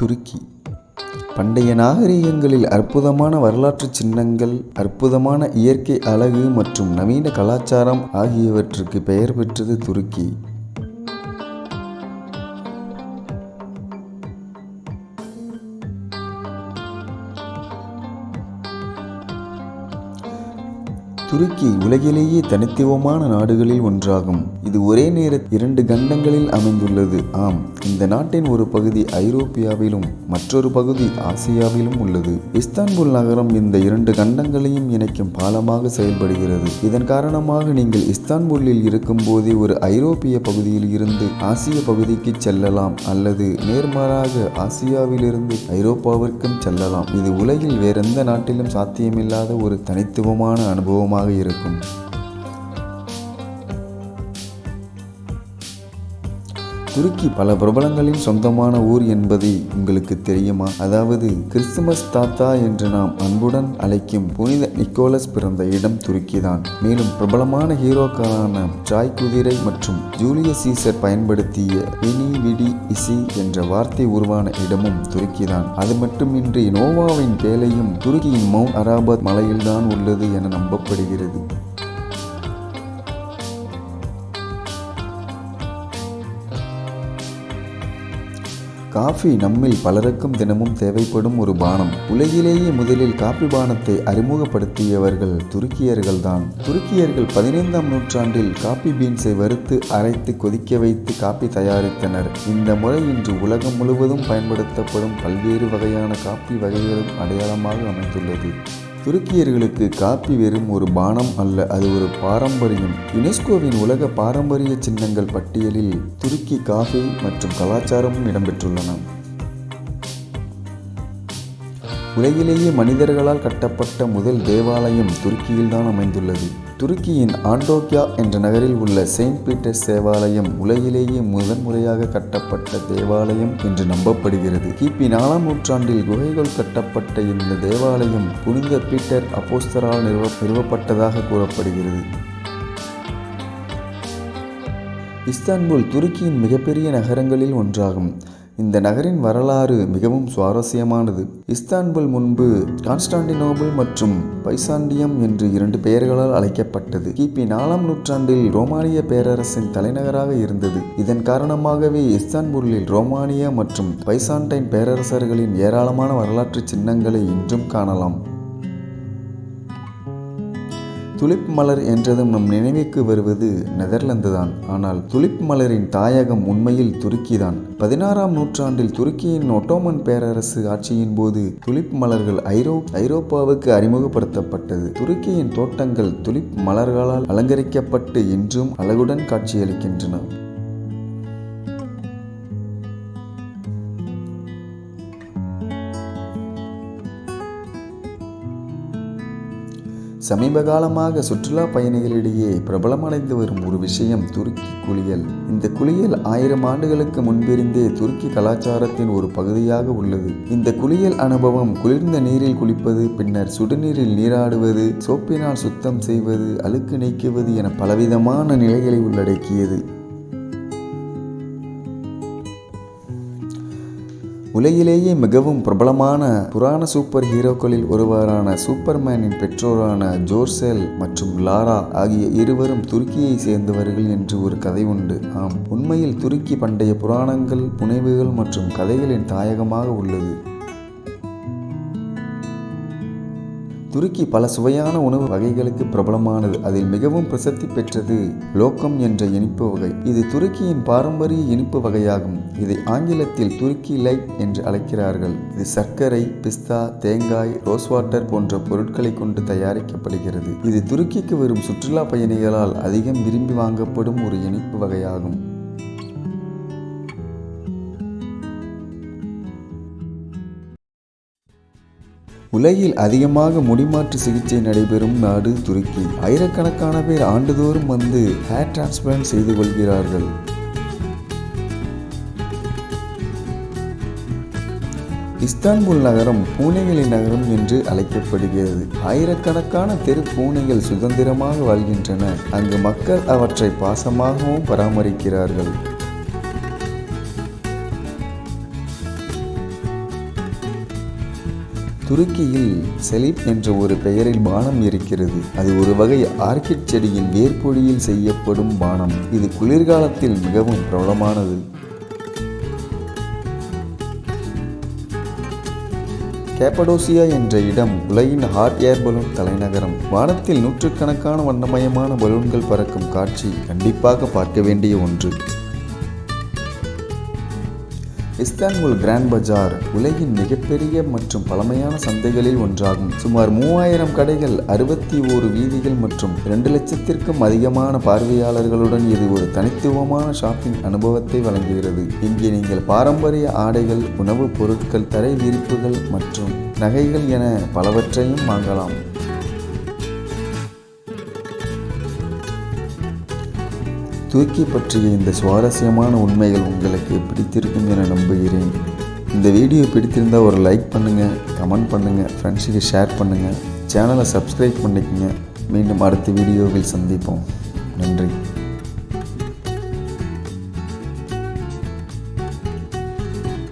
துருக்கி. பண்டைய நாகரிகங்களில் அற்புதமான வரலாற்று சின்னங்கள் அற்புதமான இயற்கை அழகு மற்றும் நவீன கலாச்சாரம் ஆகியவற்றுக்கு பெயர் பெற்றது துருக்கி. துருக்கி உலகிலேயே தனித்துவமான நாடுகளில் ஒன்றாகும். இது ஒரே நேர இரண்டு கண்டங்களில் அமைந்துள்ளது. ஆம் இந்த நாட்டின் ஒரு பகுதி ஐரோப்பியாவிலும் மற்றொரு பகுதி ஆசியாவிலும் உள்ளது. இஸ்தான்புல் நகரம் இந்த இரண்டு கண்டங்களையும் இணைக்கும் பாலமாக செயல்படுகிறது. இதன் காரணமாக நீங்கள் இஸ்தான்புல்லில் இருக்கும் போதே ஒரு ஐரோப்பிய பகுதியில் இருந்து ஆசிய பகுதிக்கு செல்லலாம் அல்லது நேர்மாறாக ஆசியாவிலிருந்து ஐரோப்பாவிற்கும் செல்லலாம். இது உலகில் வேறெந்த நாட்டிலும் சாத்தியமில்லாத ஒரு தனித்துவமான அனுபவமாக அதிகமாக இருக்கும். துருக்கி பல பிரபலங்களின் சொந்தமான ஊர் என்பது உங்களுக்கு தெரியுமா? அதாவது கிறிஸ்துமஸ் தாத்தா என்று நாம் அன்புடன் அழைக்கும் புனித நிக்கோலஸ் பிறந்த இடம் துருக்கிதான். மேலும் பிரபலமான ஹீரோக்களான ஜாய் குதிரை மற்றும் ஜூலியஸ் சீசர் பயன்படுத்திய வினி விடி இசி என்ற வார்த்தை உருவான இடமும் துருக்கிதான். அது மட்டுமின்றி நோவாவின் வேலையும் துருக்கியின் மவுண்ட் அராபத் மலையில்தான் உள்ளது என நம்பப்படுகிறது. காஃபி நம்மில் பலருக்கும் தினமும் தேவைப்படும் ஒரு பானம். உலகிலேயே முதலில் காபி பானத்தை அறிமுகப்படுத்தியவர்கள் துருக்கியர்கள் தான் துருக்கியர்கள் பதினைந்தாம் நூற்றாண்டில் காபி பீன்ஸை வறுத்து அரைத்து கொதிக்க வைத்து காபி தயாரித்தனர். இந்த முறை இன்று உலகம் முழுவதும் பயன்படுத்தப்படும் பல்வேறு வகையான காபி வகைகளும் அடையாளமாக அமைந்துள்ளது. துருக்கியர்களுக்கு காப்பி வெறும் ஒரு பானம் அல்ல அது ஒரு பாரம்பரியம். யுனெஸ்கோவின் உலக பாரம்பரிய சின்னங்கள் பட்டியலில் துருக்கி காஃபி மற்றும் கலாச்சாரமும் இடம்பெற்றுள்ளன. உலகிலேயே மனிதர்களால் கட்டப்பட்ட முதல் தேவாலயம் துருக்கியில்தான் அமைந்துள்ளது. துருக்கியின் ஆண்டோக்கியா என்ற நகரில் உள்ள செயின்ட் பீட்டர்ஸ் தேவாலயம் உலகிலேயே முதன்முறையாக கட்டப்பட்ட தேவாலயம் என்று நம்பப்படுகிறது. கிபி நாலாம் நூற்றாண்டில் குகைகள் கட்டப்பட்ட இந்த தேவாலயம் புனித பீட்டர் அப்போஸ்தரால் நிறுவ நிறுவப்பட்டதாக கூறப்படுகிறது. இஸ்தான்புல் துருக்கியின் மிகப்பெரிய நகரங்களில் ஒன்றாகும். இந்த நகரின் வரலாறு மிகவும் சுவாரஸ்யமானது. இஸ்தான்புல் முன்பு கான்ஸ்டாண்டினோபிள் மற்றும் பைசாண்டியம் என்று இரண்டு பெயர்களால் அழைக்கப்பட்டது. கிபி நாலாம் நூற்றாண்டில் ரோமானிய பேரரசின் தலைநகராக இருந்தது. இதன் காரணமாகவே இஸ்தான்புல்லில் ரோமானிய மற்றும் பைசாண்டைன் பேரரசர்களின் ஏராளமான வரலாற்று சின்னங்களை இன்றும் காணலாம். துலிப் மலர் என்றதும் நம் நினைவுக்கு வருவது நெதர்லாந்து தான் ஆனால் துலிப் மலரின் தாயகம் உண்மையில் துருக்கிதான். பதினாறாம் நூற்றாண்டில் துருக்கியின் ஒட்டோமன் பேரரசு ஆட்சியின் போது துலிப் மலர்கள் ஐரோ ஐரோப்பாவுக்கு அறிமுகப்படுத்தப்பட்டது. துருக்கியின் தோட்டங்கள் துலிப் மலர்களால் அலங்கரிக்கப்பட்டு இன்றும் அழகுடன் காட்சியளிக்கின்றன. சமீப காலமாக சுற்றுலா பயணிகளிடையே பிரபலமடைந்து வரும் ஒரு விஷயம் துருக்கி குளியல். இந்த குளியல் ஆயிரம் ஆண்டுகளுக்கு முன்பிருந்தே துருக்கி கலாச்சாரத்தின் ஒரு பகுதியாக உள்ளது. இந்த குளியல் அனுபவம் குளிர்ந்த நீரில் குளிப்பது பின்னர் சுடுநீரில் நீராடுவது சோப்பினால் சுத்தம் செய்வது அழுக்கு நீக்குவது என பலவிதமான நிலைகளை உள்ளடக்கியது. உலகிலேயே மிகவும் பிரபலமான புராண சூப்பர் ஹீரோக்களில் ஒருவரான சூப்பர்மேனின் பெற்றோரான ஜோர்செல் மற்றும் லாரா ஆகிய இருவரும் துருக்கியை சேர்ந்தவர்கள் என்று ஒரு கதை உண்டு. ஆம் உண்மையில் துருக்கி பண்டைய புராணங்கள் புனைவுகள் மற்றும் கதைகளின் தாயகமாக உள்ளது. துருக்கி பல சுவையான உணவு வகைகளுக்கு பிரபலமானது. அதில் மிகவும் பிரசித்தி பெற்றது லோக்கம் என்ற இனிப்பு வகை. இது துருக்கியின் பாரம்பரிய இனிப்பு வகையாகும். இதை ஆங்கிலத்தில் துருக்கி லைட் என்று அழைக்கிறார்கள். இது சர்க்கரை பிஸ்தா தேங்காய் ரோஸ் வாட்டர் போன்ற பொருட்களை கொண்டு தயாரிக்கப்படுகிறது. இது துருக்கிக்கு வரும் சுற்றுலா பயணிகளால் அதிகம் விரும்பி வாங்கப்படும் ஒரு இனிப்பு வகையாகும். உலகில் அதிகமாக முடிமாற்று சிகிச்சை நடைபெறும் நாடு துருக்கி. ஆயிரக்கணக்கான பேர் ஆண்டுதோறும் வந்து ஹேர் டிரான்ஸ்பிளான்ட் செய்து கொள்கிறார்கள். இஸ்தான்புல் நகரம் பூனைகளின் நகரம் என்று அழைக்கப்படுகிறது. ஆயிரக்கணக்கான தெரு பூனைகள் சுதந்திரமாக வாழ்கின்றன. அங்கு மக்கள் அவற்றை பாசமாகவும் பராமரிக்கிறார்கள். துருக்கியில் செலிப் என்ற ஒரு பெயரில் பானம் இருக்கிறது. அது ஒரு வகை ஆர்கிட் செடியின் வேர்பொடியில் செய்யப்படும் பானம். இது குளிர்காலத்தில் மிகவும் பிரபலமானது. கேப்படோசியா என்ற இடம் உலகின் ஹாட் ஏர் பலூன் தலைநகரம். வானத்தில் நூற்றுக்கணக்கான வண்ணமயமான பலூன்கள் பறக்கும் காட்சி கண்டிப்பாக பார்க்க வேண்டிய ஒன்று. இஸ்தான்புல் கிராண்ட் பஜார் உலகின் மிகப்பெரிய மற்றும் பழமையான சந்தைகளில் ஒன்றாகும். சுமார் மூவாயிரம் கடைகள் அறுபத்தி ஓரு வீதிகள் மற்றும் இரண்டு லட்சத்திற்கும் அதிகமான பார்வையாளர்களுடன் இது ஒரு தனித்துவமான ஷாப்பிங் அனுபவத்தை வழங்குகிறது. இங்கே நீங்கள் பாரம்பரிய ஆடைகள் உணவுப் பொருட்கள் தரை விரிப்புகள் மற்றும் நகைகள் என பலவற்றையும் வாங்கலாம். தூக்கி பற்றிய இந்த சுவாரஸ்யமான உண்மைகள் உங்களுக்கு பிடித்திருக்கும் என நம்புகிறேன். இந்த வீடியோ பிடித்திருந்தால் ஒரு லைக் பண்ணுங்கள் கமெண்ட் பண்ணுங்கள் ஃப்ரெண்ட்ஸுக்கு ஷேர் பண்ணுங்கள் சேனலை சப்ஸ்கிரைப் பண்ணிக்கங்க. மீண்டும் அடுத்த வீடியோவில் சந்திப்போம். நன்றி.